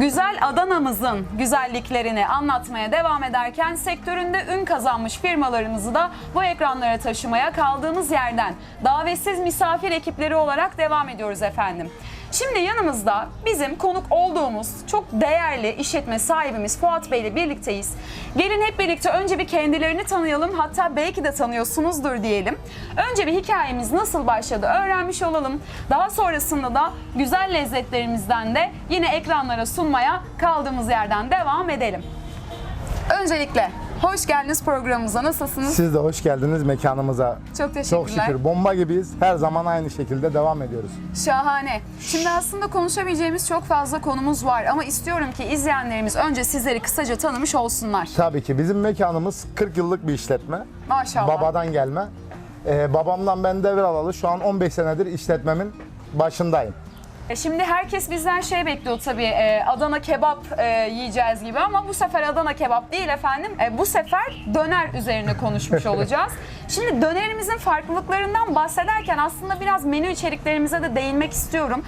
Güzel Adana'mızın güzelliklerini anlatmaya devam ederken sektöründe ün kazanmış firmalarımızı da bu ekranlara taşımaya kaldığımız yerden davetsiz misafir ekipleri olarak devam ediyoruz efendim. Şimdi yanımızda bizim konuk olduğumuz çok değerli işletme sahibimiz Fuat Bey ile birlikteyiz. Gelin hep birlikte önce bir kendilerini tanıyalım hatta belki de tanıyorsunuzdur diyelim. Önce bir hikayemiz nasıl başladı öğrenmiş olalım. Daha sonrasında da güzel lezzetlerimizden de yine ekranlara sunmaya kaldığımız yerden devam edelim. Öncelikle hoş geldiniz programımıza. Nasılsınız? Siz de hoş geldiniz mekanımıza. Çok teşekkürler. Çok şükür bomba gibiyiz. Her zaman aynı şekilde devam ediyoruz. Şahane. Şimdi aslında konuşabileceğimiz çok fazla konumuz var ama istiyorum ki izleyenlerimiz önce sizleri kısaca tanımış olsunlar. Tabii ki bizim mekanımız 40 yıllık bir işletme. Maşallah. Babadan gelme. Ee, babamdan ben devralalı. Şu an 15 senedir işletmemin başındayım. E Şimdi herkes bizden şey bekliyor tabii e, Adana kebap e, yiyeceğiz gibi ama bu sefer Adana kebap değil efendim. E, bu sefer döner üzerine konuşmuş olacağız. Şimdi dönerimizin farklılıklarından bahsederken aslında biraz menü içeriklerimize de değinmek istiyorum.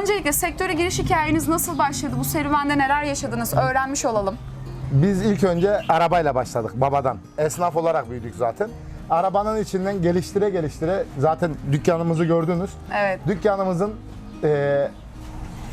Öncelikle sektöre giriş hikayeniz nasıl başladı? Bu serüvende neler yaşadınız? Öğrenmiş olalım. Biz ilk önce arabayla başladık babadan. Esnaf olarak büyüdük zaten. Arabanın içinden geliştire geliştire zaten dükkanımızı gördünüz. Evet. Dükkanımızın e,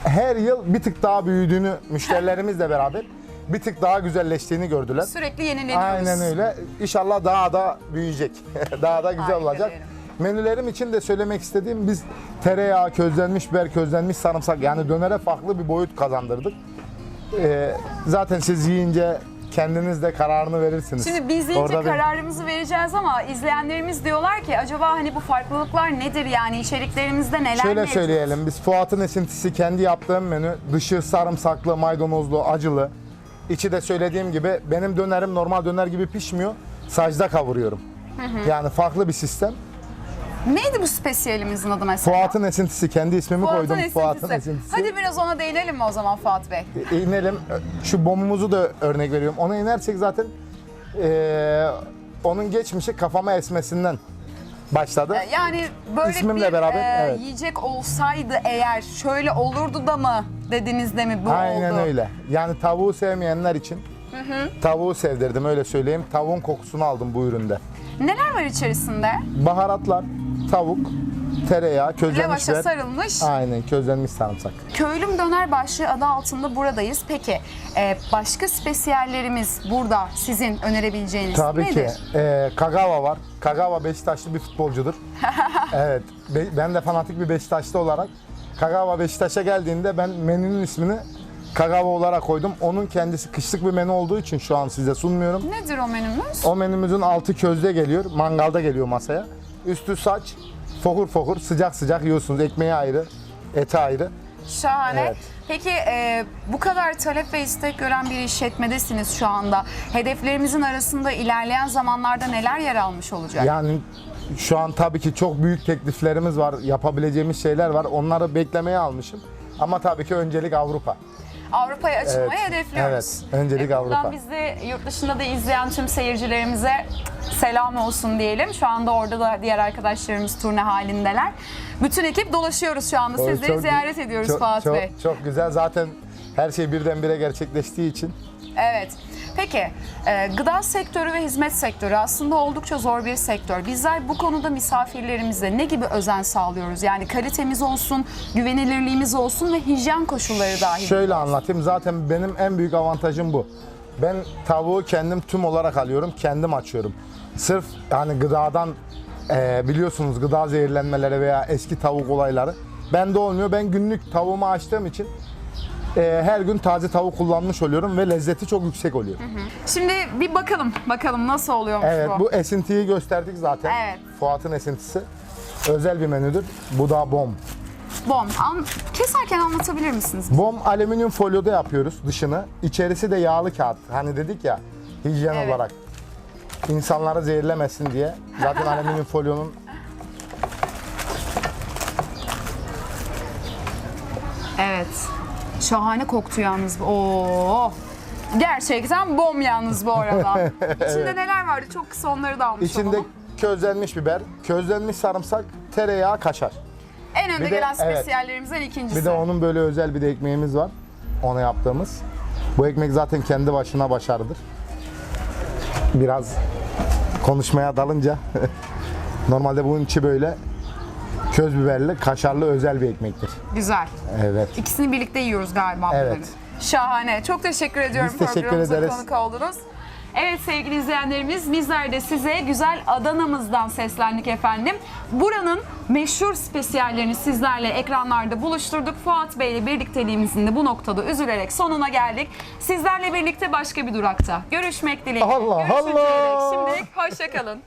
her yıl bir tık daha büyüdüğünü müşterilerimizle beraber bir tık daha güzelleştiğini gördüler. Sürekli yenileniyoruz. Aynen öyle. İnşallah daha da büyüyecek. daha da güzel Harika olacak. diyelim. Menülerim için de söylemek istediğim biz tereyağı, közlenmiş biber, közlenmiş sarımsak yani dönere farklı bir boyut kazandırdık. Ee, zaten siz yiyince kendiniz de kararını verirsiniz. Şimdi biz Orada bir- kararımızı vereceğiz ama izleyenlerimiz diyorlar ki acaba hani bu farklılıklar nedir yani içeriklerimizde neler Şöyle mevcut? söyleyelim biz Fuat'ın esintisi kendi yaptığım menü dışı sarımsaklı, maydanozlu, acılı. İçi de söylediğim gibi benim dönerim normal döner gibi pişmiyor. Sacda kavuruyorum. Yani farklı bir sistem. Neydi bu spesiyelimizin adı mesela? Fuat'ın esintisi kendi ismimi Fuat'ın koydum. esintisi. Fuat'ın esintisi. Hadi biraz ona değinelim mi o zaman Fuat Bey? E, inelim. Şu bomumuzu da örnek veriyorum. Ona inersek zaten eee, onun geçmişi kafama esmesinden başladı. Ee, Yani böyle İsmimle bir beraber, e, evet. yiyecek olsaydı eğer şöyle olurdu da mı dediğinizde mi bu Aynen oldu? öyle. Yani tavuğu sevmeyenler için tavuğu sevdirdim öyle söyleyeyim. Tavuğun kokusunu aldım bu üründe. Neler var içerisinde? Baharatlar, tavuk, tereyağı, közlenmiş Lavaşa biber. sarılmış. Aynen közlenmiş sarımsak. Köylüm Döner başlığı adı altında buradayız. Peki e, başka spesiyallerimiz burada sizin önerebileceğiniz Tabii nedir? ki. Ee, Kagawa var. Kagawa Beşiktaşlı bir futbolcudur. evet. be- ben de fanatik bir Beşiktaşlı olarak Kagawa Beşiktaş'a geldiğinde ben menünün ismini Kagawa olarak koydum. Onun kendisi kışlık bir menü olduğu için şu an size sunmuyorum. Nedir o menümüz? O menümüzün altı közde geliyor, mangalda geliyor masaya. Üstü saç, fokur fokur, sıcak sıcak yiyorsunuz. Ekmeği ayrı, eti ayrı. Şahane. Evet. Peki e, bu kadar talep ve istek gören bir işletmedesiniz şu anda. Hedeflerimizin arasında ilerleyen zamanlarda neler yer almış olacak? Yani şu an tabii ki çok büyük tekliflerimiz var, yapabileceğimiz şeyler var. Onları beklemeye almışım. Ama tabii ki öncelik Avrupa. Avrupa'ya açılmayı Evet, hedefliyoruz. evet. Öncelik E, Avrupa. bizi yurt dışında da izleyen tüm seyircilerimize selam olsun diyelim. Şu anda orada da diğer arkadaşlarımız turne halindeler. Bütün ekip dolaşıyoruz şu anda. Sizleri Çok- ziyaret ediyoruz çok, Fuat çok, Bey. Çok güzel. Zaten her şey birdenbire gerçekleştiği için Evet. Peki, e, gıda sektörü ve hizmet sektörü aslında oldukça zor bir sektör. Bizler bu konuda misafirlerimize ne gibi özen sağlıyoruz? Yani kalitemiz olsun, güvenilirliğimiz olsun ve hijyen koşulları dahil. Şöyle anlatayım. Zaten benim en büyük avantajım bu. Ben tavuğu kendim tüm olarak alıyorum, kendim açıyorum. Sırf yani gıdadan e, biliyorsunuz gıda zehirlenmeleri veya eski tavuk olayları. Bende olmuyor. Ben günlük tavuğumu açtığım için e, her gün taze tavuk kullanmış oluyorum ve lezzeti çok yüksek oluyor. Şimdi bir bakalım, bakalım nasıl oluyormuş Evet bu. bu esintiyi gösterdik zaten. Evet. Fuat'ın esintisi. Özel bir menüdür. Bu da bom. Bom, an- keserken anlatabilir misiniz? Bom alüminyum folyoda yapıyoruz dışını. İçerisi de yağlı kağıt. Hani dedik ya hijyen Evet. olarak. insanları zehirlemesin diye. Zaten alüminyum folyonun Evet. Şahane koktu yalnız. Oo. Gerçekten bom yalnız bu arada. İçinde neler vardı? Çok kısa onları da almış içinde olalım. közlenmiş biber, közlenmiş sarımsak, tereyağı, kaşar. En önde bir de- gelen evet. spesiyallerimizden ikincisi. Bir de onun böyle özel bir de ekmeğimiz var. ona yaptığımız. Bu ekmek zaten kendi başına başarıdır. Biraz konuşmaya dalınca normalde bunun içi böyle köz biberli, kaşarlı özel bir ekmektir. Güzel. Evet. İkisini birlikte yiyoruz galiba. Evet. bunları. Şahane. Çok teşekkür ediyorum Biz teşekkür programımıza ederiz. konuk oldunuz. Evet sevgili izleyenlerimiz bizler de size güzel Adana'mızdan seslendik efendim. Buranın meşhur spesiyallerini sizlerle ekranlarda buluşturduk. Fuat Bey ile birlikteliğimizin de bu noktada üzülerek sonuna geldik. Sizlerle birlikte başka bir durakta görüşmek dileğiyle. Allah Görüşmek Allah. Şimdilik hoşçakalın.